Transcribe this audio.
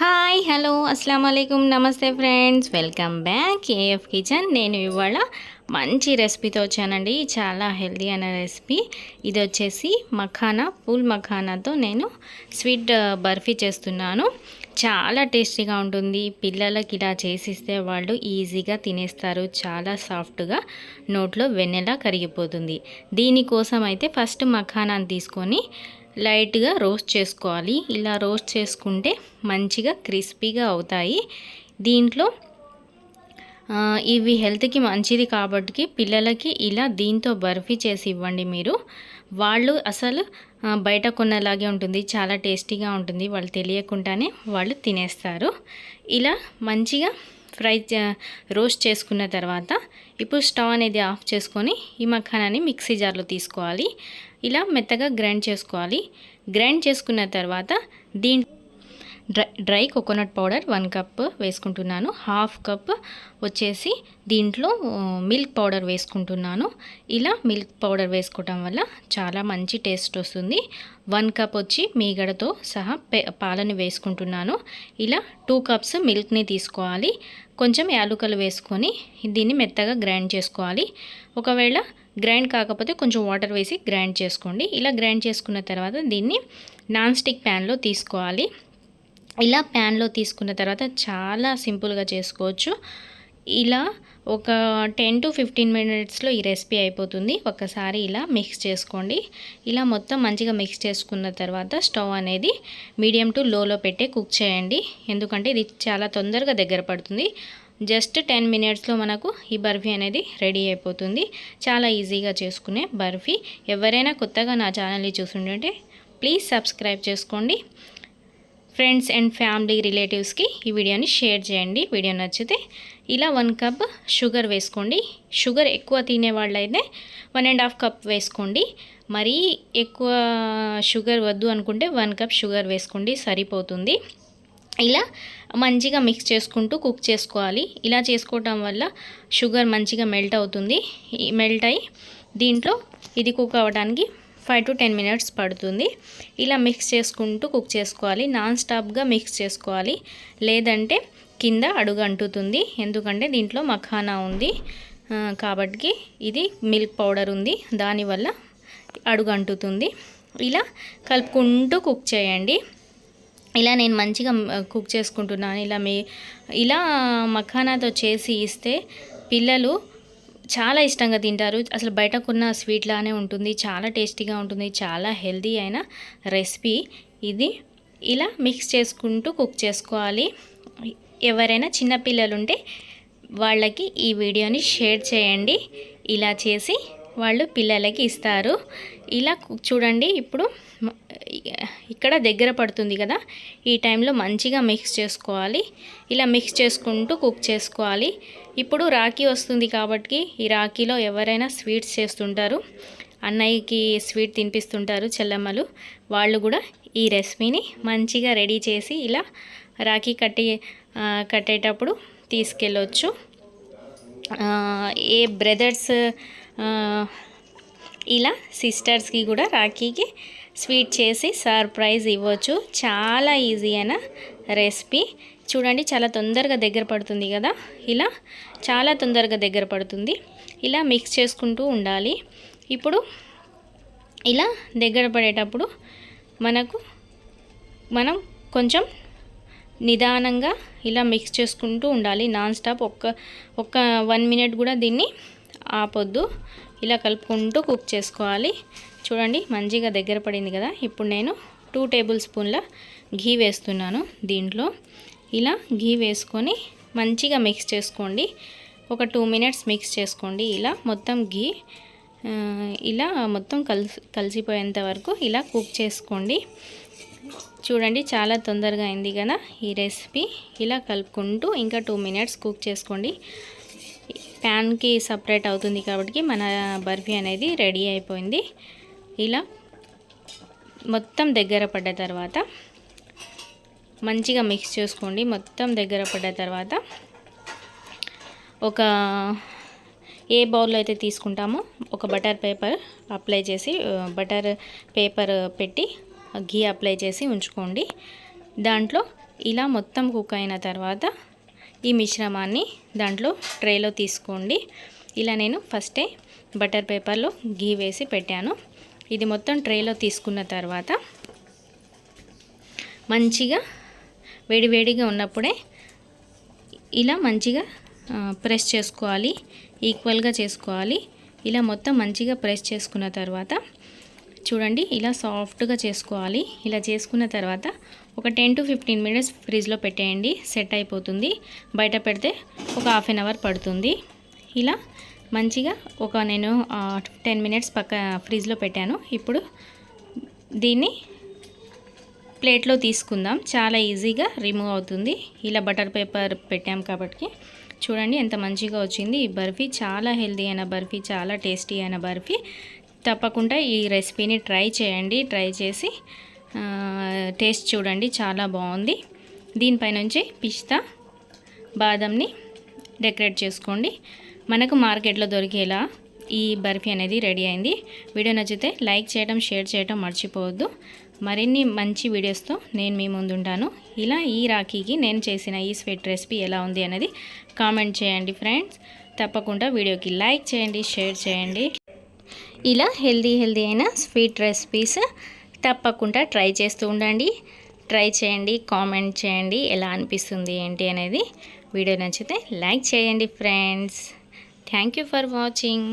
Hi hello అస్సలం అయికం నమస్తే friends welcome back AF kitchen నేను ఇవాళ మంచి రెసిపీతో వచ్చానండి. చాలా హెల్దీ అయిన రెసిపీ ఇది వచ్చేసి మఖానా పూల్ మఖానాతో నేను స్వీట్ uh, బర్ఫీ చేస్తున్నాను. చాలా టేస్టీగా ఉంటుంది. పిల్లలకి ఇలా చేసిస్తే వాళ్ళు ఈజీగా తినేస్తారు. చాలా సాఫ్ట్గా నోట్లో వెన్నెలా కరిగిపోతుంది. దీనికోసం అయితే ఫస్ట్ మఖానాన్ని తీసుకొని లైట్గా రోస్ట్ చేసుకోవాలి. ఇలా రోస్ట్ చేసుకుంటే మంచిగా క్రిస్పీగా అవుతాయి. దీంట్లో ఇవి హెల్త్కి మంచిది కాబట్టి పిల్లలకి ఇలా దీంతో బర్ఫీ చేసి ఇవ్వండి మీరు. వాళ్ళు అసలు బయట కొన్నలాగే ఉంటుంది. చాలా టేస్టీగా ఉంటుంది. వాళ్ళు తెలియకుండానే వాళ్ళు తినేస్తారు. ఇలా మంచిగా ఫ్రై చే- రోస్ట్ చేసుకున్న తర్వాత ఇప్పుడు స్టవ్ అనేది ఆఫ్ చేసుకొని ఈ మఖానాన్ని మిక్సీ జార్లో తీసుకోవాలి. ఇలా మెత్తగా గ్రైండ్ చేసుకోవాలి. గ్రైండ్ చేసుకున్న తర్వాత దీని dry dry coconut powder one cup వేసుకుంటున్నాను. హాఫ్ కప్ వచ్చేసి దీంట్లో మిల్క్ పౌడర్ వేసుకుంటున్నాను. ఇలా మిల్క్ పౌడర్ వేసుకోవటం వల్ల చాలా మంచి టేస్ట్ వస్తుంది. వన్ కప్ వచ్చి మీగడతో సహా పాలని వేసుకుంటున్నాను. ఇలా టూ కప్స్ మిల్క్ని తీసుకోవాలి. కొంచెం యాలుకలు వేసుకొని దీన్ని మెత్తగా గ్రైండ్ చేసుకోవాలి. ఒకవేళ గ్రైండ్ కాకపోతే కొంచెం వాటర్ వేసి గ్రైండ్ చేసుకోండి. ఇలా గ్రైండ్ చేసుకున్న తర్వాత దీన్ని నాన్ స్టిక్ ప్యాన్లో తీసుకోవాలి. ఇలా ప్యాన్లో తీసుకున్న తర్వాత చాలా సింపుల్గా చేసుకోవచ్చు. ఇలా ఒక టెన్ టు ఫిఫ్టీన్ మినిట్స్లో ఈ రెసిపీ అయిపోతుంది. ఒకసారి ఇలా మిక్స్ చేసుకోండి. ఇలా మొత్తం మంచిగా మిక్స్ చేసుకున్న తర్వాత స్టవ్ అనేది మీడియం టు లోలో పెట్టే కుక్ చేయండి. ఎందుకంటే ఇది చాలా తొందరగా దగ్గర పడుతుంది. జస్ట్ టెన్ మినిట్స్లో మనకు ఈ బర్ఫీ అనేది రెడీ అయిపోతుంది. చాలా ఈజీగా చేసుకునే బర్ఫీ. ఎవరైనా కొత్తగా నా ఛానల్ని చూసుంటే ప్లీజ్ సబ్స్క్రైబ్ చేసుకోండి. ఫ్రెండ్స్ అండ్ ఫ్యామిలీ రిలేటివ్స్కి ఈ వీడియోని షేర్ చేయండి. వీడియో నచ్చితే ఇలా వన్ కప్ షుగర్ వేసుకోండి. షుగర్ ఎక్కువ తినే వాళ్ళైతే వన్ అండ్ హాఫ్ కప్ వేసుకోండి. మరీ ఎక్కువ షుగర్ వద్దు అనుకుంటే వన్ కప్ షుగర్ వేసుకోండి. సరిపోతుంది. ఇలా మంచిగా మిక్స్ చేసుకుంటూ కుక్ చేసుకోవాలి. ఇలా చేసుకోవటం వల్ల షుగర్ మంచిగా మెల్ట్ అవుతుంది. మెల్ట్ అయ్యి దీంట్లో ఇది కుక్ అవ్వడానికి ఫైవ్ టు టెన్ మినిట్స్ పడుతుంది. ఇలా మిక్స్ చేసుకుంటూ కుక్ చేసుకోవాలి. నాన్ స్టాప్గా మిక్స్ చేసుకోవాలి. లేదంటే కింద అడుగు అంటుతుంది. ఎందుకంటే దీంట్లో మఖానా ఉంది. కాబట్టి ఇది మిల్క్ పౌడర్ ఉంది. దానివల్ల అడుగు అంటుతుంది. ఇలా కలుపుకుంటూ కుక్ చేయండి. ఇలా నేను మంచిగా కుక్ చేసుకుంటున్నాను. ఇలా మీ ఇలా మఖానాతో చేసి ఇస్తే పిల్లలు చాలా ఇష్టంగా తింటారు. అసలు బయటకున్న స్వీట్లానే ఉంటుంది. చాలా టేస్టీగా ఉంటుంది. చాలా హెల్దీ అయిన రెసిపీ ఇది. ఇలా మిక్స్ చేసుకుంటూ కుక్ చేసుకోవాలి. ఎవరైనా చిన్నపిల్లలుంటే ఉంటే వాళ్ళకి ఈ వీడియోని షేర్ చేయండి. ఇలా చేసి వాళ్ళు పిల్లలకి ఇస్తారు. ఇలా చూడండి ఇప్పుడు ఇక్కడ దగ్గర పడుతుంది కదా ఈ టైంలో మంచిగా మిక్స్ చేసుకోవాలి. ఇలా మిక్స్ చేసుకుంటూ కుక్ చేసుకోవాలి. ఇప్పుడు రాఖీ వస్తుంది కాబట్టి ఈ రాఖీలో ఎవరైనా స్వీట్స్ చేస్తుంటారు. అన్నయ్యకి స్వీట్ తినిపిస్తుంటారు చెల్లమ్మలు. వాళ్ళు కూడా ఈ రెసిపీని మంచిగా రెడీ చేసి ఇలా రాఖీ కట్టి కట్టేటప్పుడు తీసుకెళ్ళొచ్చు. ఏ బ్రదర్స్ ఇలా సిస్టర్స్కి కూడా రాఖీకి స్వీట్ చేసి సర్ప్రైజ్ ఇవ్వచ్చు. చాలా ఈజీ అయిన రెసిపీ. చూడండి చాలా తొందరగా దగ్గర పడుతుంది కదా? ఇలా చాలా తొందరగా దగ్గర పడుతుంది. ఇలా మిక్స్ చేసుకుంటూ ఉండాలి. ఇప్పుడు ఇలా దగ్గర పడేటప్పుడు మనకు మనం కొంచెం నిదానంగా ఇలా మిక్స్ చేసుకుంటూ ఉండాలి. నాన్ స్టాప్ ఒక్క ఒక్క వన్ మినిట్ కూడా దీన్ని ఆపొద్దు. ఇలా కలుపుకుంటూ కుక్ చేసుకోవాలి. చూడండి మంచిగా దగ్గర పడింది కదా. ఇప్పుడు నేను టూ టేబుల్ స్పూన్ల ఘీ వేస్తున్నాను దీంట్లో. ఇలా ఘీ వేసుకొని మంచిగా మిక్స్ చేసుకోండి. ఒక టూ మినిట్స్ మిక్స్ చేసుకోండి. ఇలా మొత్తం ఘీ ఇలా మొత్తం కలిసి కలిసిపోయేంత వరకు ఇలా కుక్ చేసుకోండి. చూడండి చాలా తొందరగా అయింది కదా ఈ రెసిపీ. ఇలా కలుపుకుంటూ ఇంకా టూ మినిట్స్ కుక్ చేసుకోండి. ప్యాన్కి సపరేట్ అవుతుంది కాబట్టి మన బర్ఫీ అనేది రెడీ అయిపోయింది. ఇలా మొత్తం దగ్గర పడ్డ తర్వాత మంచిగా మిక్స్ చేసుకోండి. మొత్తం దగ్గర పడ్డ తర్వాత ఒక ఏ బౌల్లో అయితే తీసుకుంటామో ఒక బటర్ పేపర్ అప్లై చేసి బటర్ పేపర్ పెట్టి ఘీ అప్లై చేసి ఉంచుకోండి. దాంట్లో ఇలా మొత్తం కుక్ అయిన తర్వాత ఈ మిశ్రమాన్ని దాంట్లో ట్రేలో తీసుకోండి. ఇలా నేను ఫస్టే బటర్ పేపర్లో గీ వేసి పెట్టాను. ఇది మొత్తం ట్రేలో తీసుకున్న తర్వాత మంచిగా వేడివేడిగా ఉన్నప్పుడే ఇలా మంచిగా ప్రెస్ చేసుకోవాలి. ఈక్వల్గా చేసుకోవాలి. ఇలా మొత్తం మంచిగా ప్రెస్ చేసుకున్న తర్వాత చూడండి ఇలా సాఫ్ట్గా చేసుకోవాలి. ఇలా చేసుకున్న తర్వాత ఒక టెన్ టు ఫిఫ్టీన్ మినిట్స్ ఫ్రిడ్జ్లో పెట్టేయండి. సెట్ అయిపోతుంది. బయట పెడితే ఒక హాఫ్ అన్ అవర్ పడుతుంది. ఇలా మంచిగా ఒక నేను టెన్ మినిట్స్ పక్క ఫ్రిడ్జ్లో పెట్టాను. ఇప్పుడు దీన్ని ప్లేట్లో తీసుకుందాం. చాలా ఈజీగా రిమూవ్ అవుతుంది. ఇలా బటర్ పేపర్ పెట్టాం కాబట్టి. చూడండి ఎంత మంచిగా వచ్చింది. ఈ బర్ఫీ చాలా హెల్దీ అయిన బర్ఫీ చాలా టేస్టీ అయిన బర్ఫీ. తప్పకుండా ఈ రెసిపీని ట్రై చేయండి. ట్రై చేసి టేస్ట్ చూడండి. చాలా బాగుంది. దీనిపై నుంచి పిస్తా బాదంని డెకరేట్ చేసుకోండి. మనకు మార్కెట్లో దొరికేలా ఈ బర్ఫీ అనేది రెడీ అయింది. వీడియో నచ్చితే లైక్ చేయడం షేర్ చేయడం మర్చిపోవద్దు. మరిన్ని మంచి వీడియోస్తో నేను మీ ముందుంటాను. ఇలా ఈ రాఖీకి నేను చేసిన ఈ స్వీట్ రెసిపీ ఎలా ఉంది అనేది కామెంట్ చేయండి ఫ్రెండ్స్. తప్పకుండా వీడియోకి లైక్ చేయండి షేర్ చేయండి. ఇలా హెల్దీ హెల్దీ అయిన స్వీట్ రెసిపీస్ తప్పకుండా ట్రై చేస్తూ ఉండండి. ట్రై చేయండి కామెంట్ చేయండి ఎలా అనిపిస్తుంది ఏంటి అనేది వీడియో నచ్చితే లైక్ చేయండి friends. Thank you for watching.